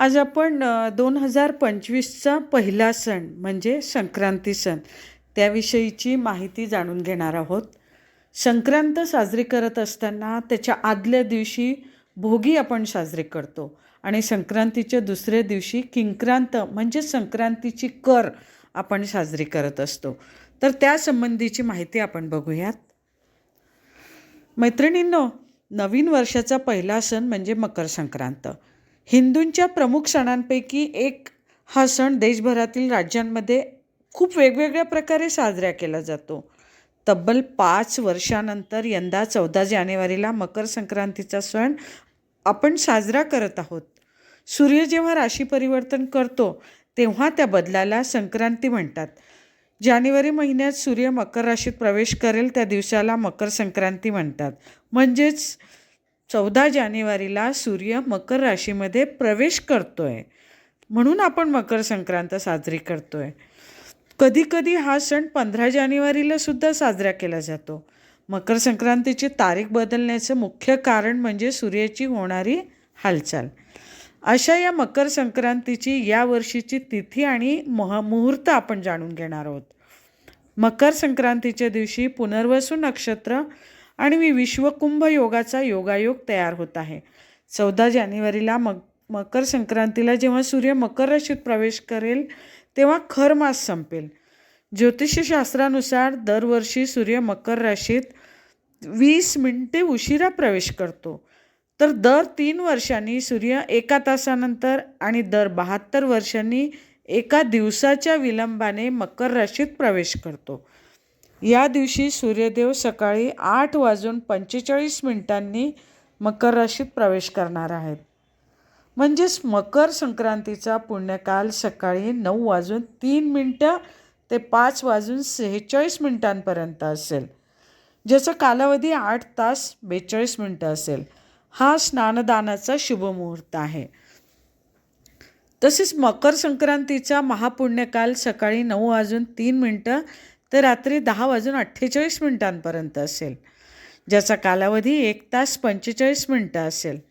आज आपण दोन हजार पंचवीसचा पहिला सण म्हणजे संक्रांती सण त्याविषयीची माहिती जाणून घेणार आहोत. संक्रांत साजरी करत असताना त्याच्या आदल्या दिवशी भोगी आपण साजरी करतो आणि संक्रांतीच्या दुसऱ्या दिवशी किंक्रांत म्हणजे संक्रांतीची कर आपण साजरी करत असतो. तर त्यासंबंधीची माहिती आपण बघूयात. मैत्रिणींनो नवीन वर्षाचा पहिला सण म्हणजे मकर संक्रांत. हिंदूंच्या प्रमुख सणांपैकी एक हा सण देशभरातील राज्यांमध्ये खूप वेगवेगळ्या प्रकारे साजरा केला जातो. तब्बल पाच वर्षानंतर यंदा चौदा जानेवारीला मकर संक्रांतीचा सण आपण साजरा करत आहोत. सूर्य जेव्हा राशी परिवर्तन करतो तेव्हा त्या बदलाला संक्रांती म्हणतात. जानेवारी महिन्यात सूर्य मकर राशीत प्रवेश करेल त्या दिवसाला मकर संक्रांती म्हणतात. म्हणजेच चौदा जानेवारीला सूर्य मकर राशीमध्ये प्रवेश करतो आहे म्हणून आपण मकर संक्रांत साजरी करतो आहे कधीकधी हा सण पंधरा जानेवारीला सुद्धा साजरा केला जातो. मकर संक्रांतीची तारीख बदलण्याचं मुख्य कारण म्हणजे सूर्याची होणारी हालचाल. अशा या मकर संक्रांतीची या वर्षीची तिथी आणि मह मुहूर्त आपण जाणून घेणार आहोत. मकर संक्रांतीच्या दिवशी पुनर्वसू नक्षत्र आणि मी विश्वकुंभ योगाचा योगायोग तयार होत आहे. चौदा जानेवारीला मग मकर संक्रांतीला जेव्हा सूर्य मकर राशीत प्रवेश करेल तेव्हा खर मास संपेल. ज्योतिषशास्त्रानुसार दरवर्षी सूर्य मकर राशीत वीस मिनिटे उशिरा प्रवेश करतो. तर दर तीन वर्षांनी सूर्य एका तासानंतर आणि दर बहात्तर वर्षांनी एका दिवसाच्या विलंबाने मकर राशीत प्रवेश करतो. या दिवशी सूर्यदेव सकाळी आठ वाजून पंचेचाळीस मिनिटांनी मकर राशीत प्रवेश करणार आहेत. म्हणजेच मकर संक्रांतीचा पुण्यकाल सकाळी नऊ वाजून तीन मिनटं ते पाच वाजून सेहेचाळीस मिनिटांपर्यंत असेल. ज्याचा कालावधी आठ तास बेचाळीस मिनटं असेल. हा स्नानदानाचा शुभमुहूर्त आहे. तसेच मकर संक्रांतीचा महापुण्यकाल सकाळी नऊ वाजून तीन मिनटं ते रात्री दहा वाजून अठ्ठेचाळीस मिनिटांपर्यंत असेल. ज्याचा कालावधी एक तास पंचेचाळीस मिनटं असेल.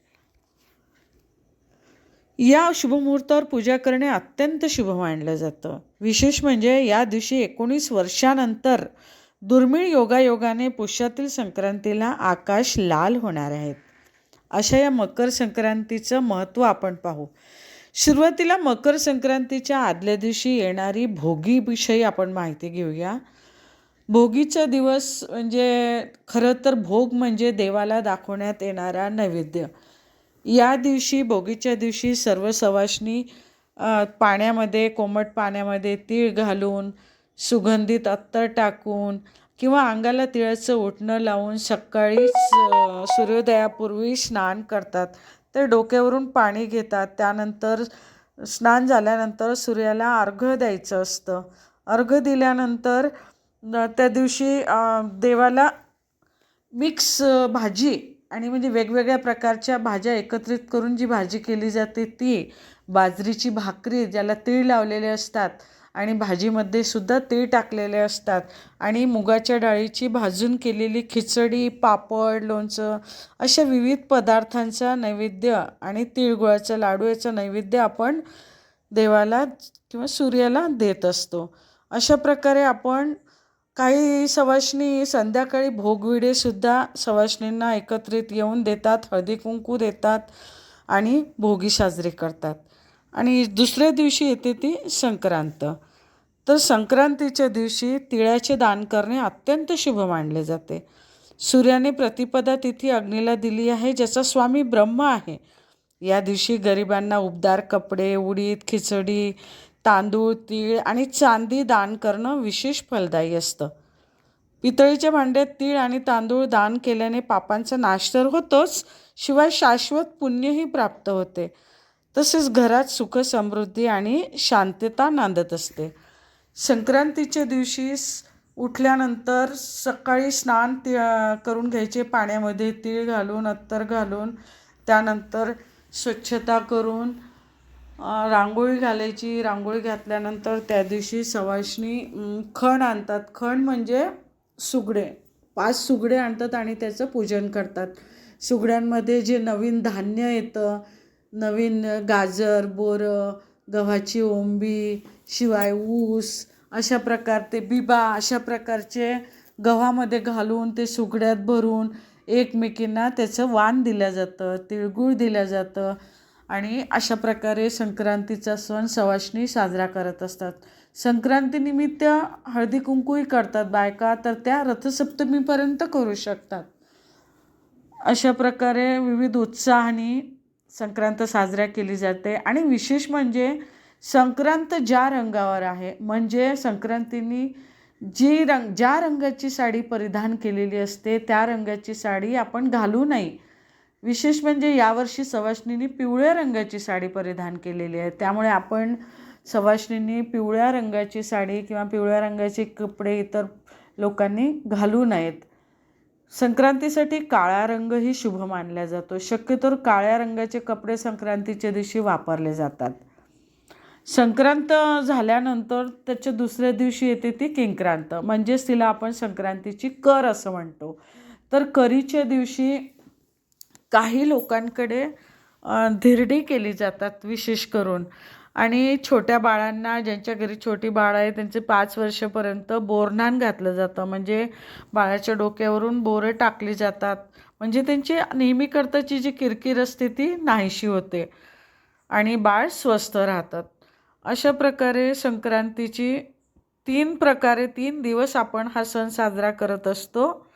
या शुभमुहूर्तावर पूजा करणे अत्यंत शुभ मानलं जातं. विशेष म्हणजे या दिवशी एकोणीस वर्षानंतर दुर्मिळ योगायोगाने पुष्यातील संक्रांतीला आकाश लाल होणार आहेत. अशा या मकर संक्रांतीचं महत्त्व आपण पाहू. सुरुवातीला मकर संक्रांतीच्या आदल्या दिवशी येणारी भोगीविषयी आपण माहिती घेऊया. भोगीचा दिवस म्हणजे खरं तर भोग म्हणजे देवाला दाखवण्यात येणारा नैवेद्य. या दिवशी भोगीच्या दिवशी सर्व सवाशनी पाण्यामध्ये कोमट पाण्यामध्ये तीळ घालून सुगंधित अत्तर टाकून किंवा अंगाला तिळाचं उठणं लावून सकाळीच सूर्योदयापूर्वी स्नान करतात. ते डोक्यावरून पाणी घेतात. त्यानंतर स्नान झाल्यानंतर सूर्याला अर्घ्य द्यायचं असतं. अर्घ्य दिल्यानंतर त्या दिवशी देवाला मिक्स भाजी आणि म्हणजे वेगवेगळ्या प्रकारच्या भाज्या एकत्रित करून जी भाजी केली जाते ती बाजरीची भाकरी ज्याला तीळ लावलेले असतात आणि भाजीमध्ये सुद्धा तीळ टाकलेले असतात. आणि मुगाच्या डाळीची भाजून केलेली खिचडी पापड लोणचं अशा विविध पदार्थांचा नैवेद्य आणि तिळगुळाचा लाडू याचं नैवेद्य आपण देवाला किंवा सूर्याला देत असतो. अशा प्रकारे आपण काही सवाशणी संध्याकाळी भोगविडेसुद्धा सवाशणींना एकत्रित येऊन देतात हळदी कुंकू देतात आणि भोगी साजरी करतात. आणि दुसऱ्या दिवशी येते ती संक्रांत. तर संक्रांतीच्या दिवशी तिळाचे दान करणे अत्यंत शुभ मानले जाते. सूर्याने प्रतिपदा तिथी अग्नीला दिली आहे ज्याचा स्वामी ब्रह्म आहे. या दिवशी गरिबांना उबदार कपडे उडीद खिचडी तांदूळ तीळ आणि चांदी दान करणं विशेष फलदायी असतं. पितळीच्या भांड्यात तीळ आणि तांदूळ दान केल्याने पापांचा नाश तर होतोच शिवाय शाश्वत पुण्यही प्राप्त होते. तसेच घरात सुख समृद्धी आणि शांतता नांदत असते. संक्रांतीच्या दिवशी उठल्यानंतर सकाळी स्नान ति करून घ्यायचे. पाण्यामध्ये तीळ घालून अत्तर घालून त्यानंतर स्वच्छता करून रांगोळी घालायची. रांगोळी घातल्यानंतर त्या दिवशी सवाशणी खण आणतात. खण म्हणजे सुगडे. पाच सुगडे आणतात आणि त्याचं पूजन करतात. सुगड्यांमध्ये जे नवीन धान्य येतं नवीन गाजर बोरं गव्हाची ओंबी शिवाय ऊस अशा प्रकार ते बिबा अशा प्रकारचे गव्हामध्ये घालून ते सुगड्यात भरून एकमेकींना त्याचं वाण दिलं जातं तिळगुळ दिलं जातं आणि अशा प्रकारे संक्रांतीचा सण सवाष्णी साजरा करत असतात. संक्रांतीनिमित्त हळदी कुंकूही करतात बायका तर त्या रथसप्तमीपर्यंत करू शकतात. अशा प्रकारे विविध उत्साहाने संक्रांत साजरा केली जाते. आणि विशेष म्हणजे संक्रांत ज्या रंगावर आहे म्हणजे संक्रांतीनी जी रंग ज्या रंगाची साडी परिधान केलेली असते त्या रंगाची साडी आपण घालू नये विशेष म्हणजे यावर्षी सवाष्णींनी पिवळ्या रंगाची साडी परिधान केलेली आहे. त्यामुळे आपण सवाष्णींनी पिवळ्या रंगाची साडी किंवा पिवळ्या रंगाचे कपडे इतर लोकांनी घालू नयेत संक्रांतीसाठी काळा रंगही शुभ मानला जातो. शक्यतोर काळ्या रंगाचे कपडे संक्रांतीच्या दिवशी वापरले जातात. संक्रांत झाल्यानंतर त्याच्या दुसऱ्या दिवशी येते ती किंक्रांत. म्हणजेच तिला आपण संक्रांतीची कर असं म्हणतो. तर करीच्या दिवशी काही लोकांकडे धिरडी केली जातात विशेष करून. आणि छोट्या बाळांना ज्यांच्या घरी छोटी बाळ आहे त्यांचे पाच वर्षापर्यंत बोरनान घातलं जातं. म्हणजे बाळाच्या डोक्यावरून बोरं टाकली जातात. म्हणजे त्यांची नेहमीकरताची जी किरकिर असते ती नाहीशी होते. आणि बाळ स्वस्थ राहतात. अशा प्रकारे संक्रांतीची तीन प्रकारे तीन दिवस आपण हा सण साजरा करत असतो.